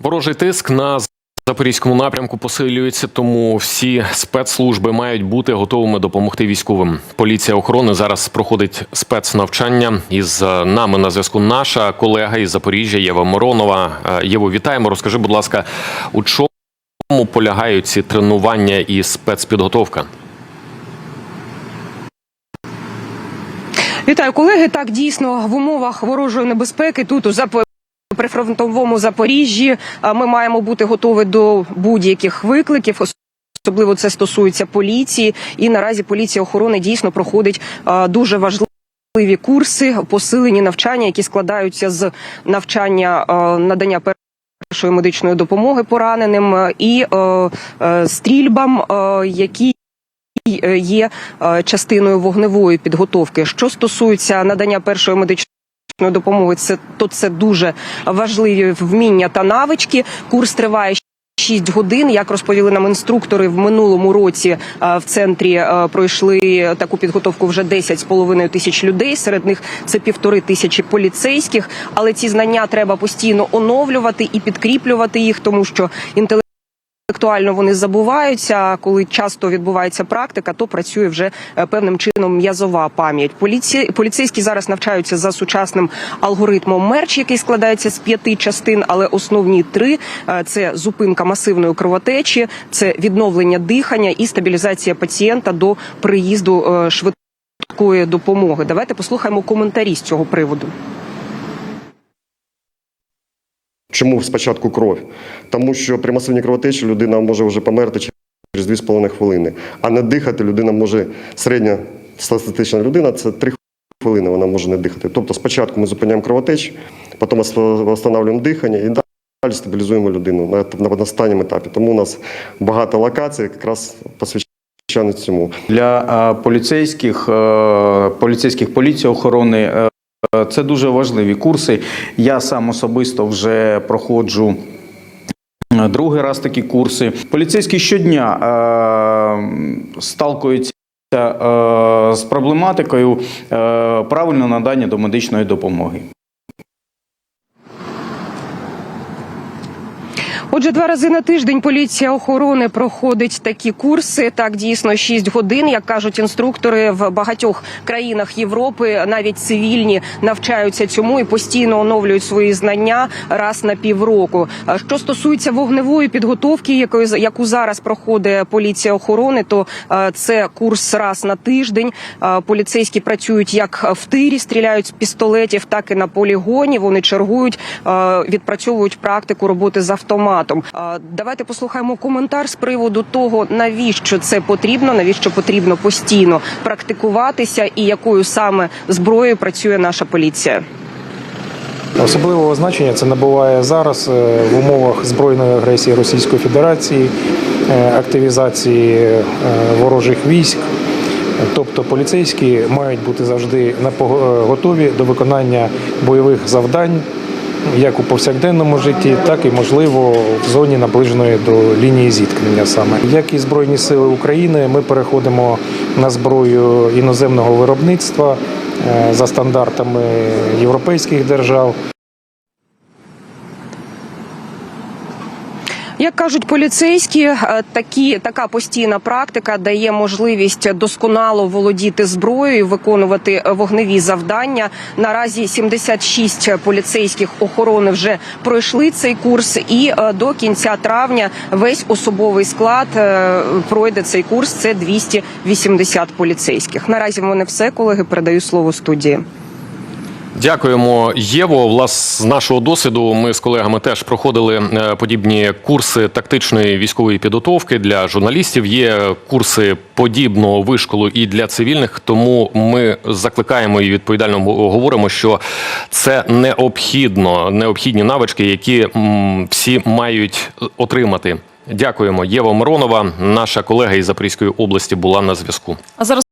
Ворожий тиск на запорізькому напрямку посилюється, тому всі спецслужби мають бути готовими допомогти військовим. Поліція охорони зараз проходить спецнавчання. Із е, нами на зв'язку наша колега із Запоріжжя Єва Миронова. Е, Єво, вітаємо. Розкажи, будь ласка, у чому полягають ці тренування і спецпідготовка? Вітаю, колеги. Так дійсно в умовах ворожої небезпеки тут у Прифронтовому Запоріжжі ми маємо бути готові до будь-яких викликів. Особливо це стосується поліції, і наразі поліція охорони дійсно проходить дуже важливі курси, посилені навчання, які складаються з навчання надання першої медичної допомоги пораненим і стрільбам, які є частиною вогневої підготовки. Що стосується надання першої медичної допомоги, це то це дуже важливі вміння та навички. Курс триває 6 годин. Як розповіли нам інструктори, в минулому році е, в центрі е, пройшли таку підготовку вже 10,5 тисяч людей. Серед них це півтори тисячі поліцейських. Але ці знання треба постійно оновлювати і підкріплювати їх, тому що інтелект. Інтелектуально вони забуваються. Коли часто відбувається практика, то працює вже е, певним чином м'язова пам'ять. Поліці... поліцейські зараз навчаються за сучасним алгоритмом мерч, який складається з п'яти частин, але основні три е, це зупинка масивної кровотечі, це відновлення дихання і стабілізація пацієнта до приїзду е, швидкої допомоги. Давайте послухаємо коментарі з цього приводу. Чому спочатку кров? Тому що при масивній кровотечі людина може вже померти через 2,5 хвилини. А не дихати людина може середня статистична людина це 3 хвилини вона може не дихати. Тобто спочатку ми зупиняємо кровотечу, потім встановлюємо дихання і далі стабілізуємо людину на, останньому етапі. Тому у нас багато локацій якраз посвящені цьому. Для е, поліцейських, е, поліцейських поліції охорони е, це дуже важливі курси. Я сам особисто вже проходжу. е, Другий раз такі курси. Поліцейські щодня е, сталкуються е, з проблематикою е, правильного надання до медичної допомоги. Отже, два рази на тиждень поліція охорони проходить такі курси. Так дійсно 6 годин, як кажуть інструктори в багатьох країнах Європи, навіть цивільні навчаються цьому і постійно оновлюють свої знання раз на півроку. Що стосується вогневої підготовки, якої яку зараз проходить поліція охорони, то е, це курс раз на тиждень. Е, Поліцейські працюють як в тирі, стріляють з пістолетів, так і на полігоні. Вони чергують, е, відпрацьовують практику роботи з автоматом. Е, Давайте послухаємо коментар з приводу того, навіщо це потрібно, навіщо потрібно постійно практикуватися, і якою саме зброєю працює наша поліція. Особливого значення це набуває зараз е, в умовах збройної агресії Російської Федерації, е, активізації е, ворожих військ. Тобто поліцейські мають бути завжди готові до виконання бойових завдань, як у повсякденному житті, так і можливо в зоні наближеної до лінії зіткнення. Саме як і збройні сили України, ми переходимо на зброю іноземного виробництва е, за стандартами європейських держав. Як кажуть поліцейські, е, такі така постійна практика дає можливість досконало володіти зброєю, виконувати вогневі завдання. Наразі 76 поліцейських охорони вже пройшли цей курс, і е, до кінця травня весь особовий склад е, пройде цей курс. Це 280 поліцейських. Наразі в мене все, колеги. Передаю слово студії. Дякуємо, Єво. Влас з нашого досвіду ми з колегами теж проходили е, подібні курси тактичної військової підготовки для журналістів. Є курси подібного вишколу і для цивільних. Тому ми закликаємо і відповідально говоримо, що це необхідно, необхідні навички, які всі мають отримати. Дякуємо. Єва Миронова, наша колега із Запорізької області, була на зв'язку. А зараз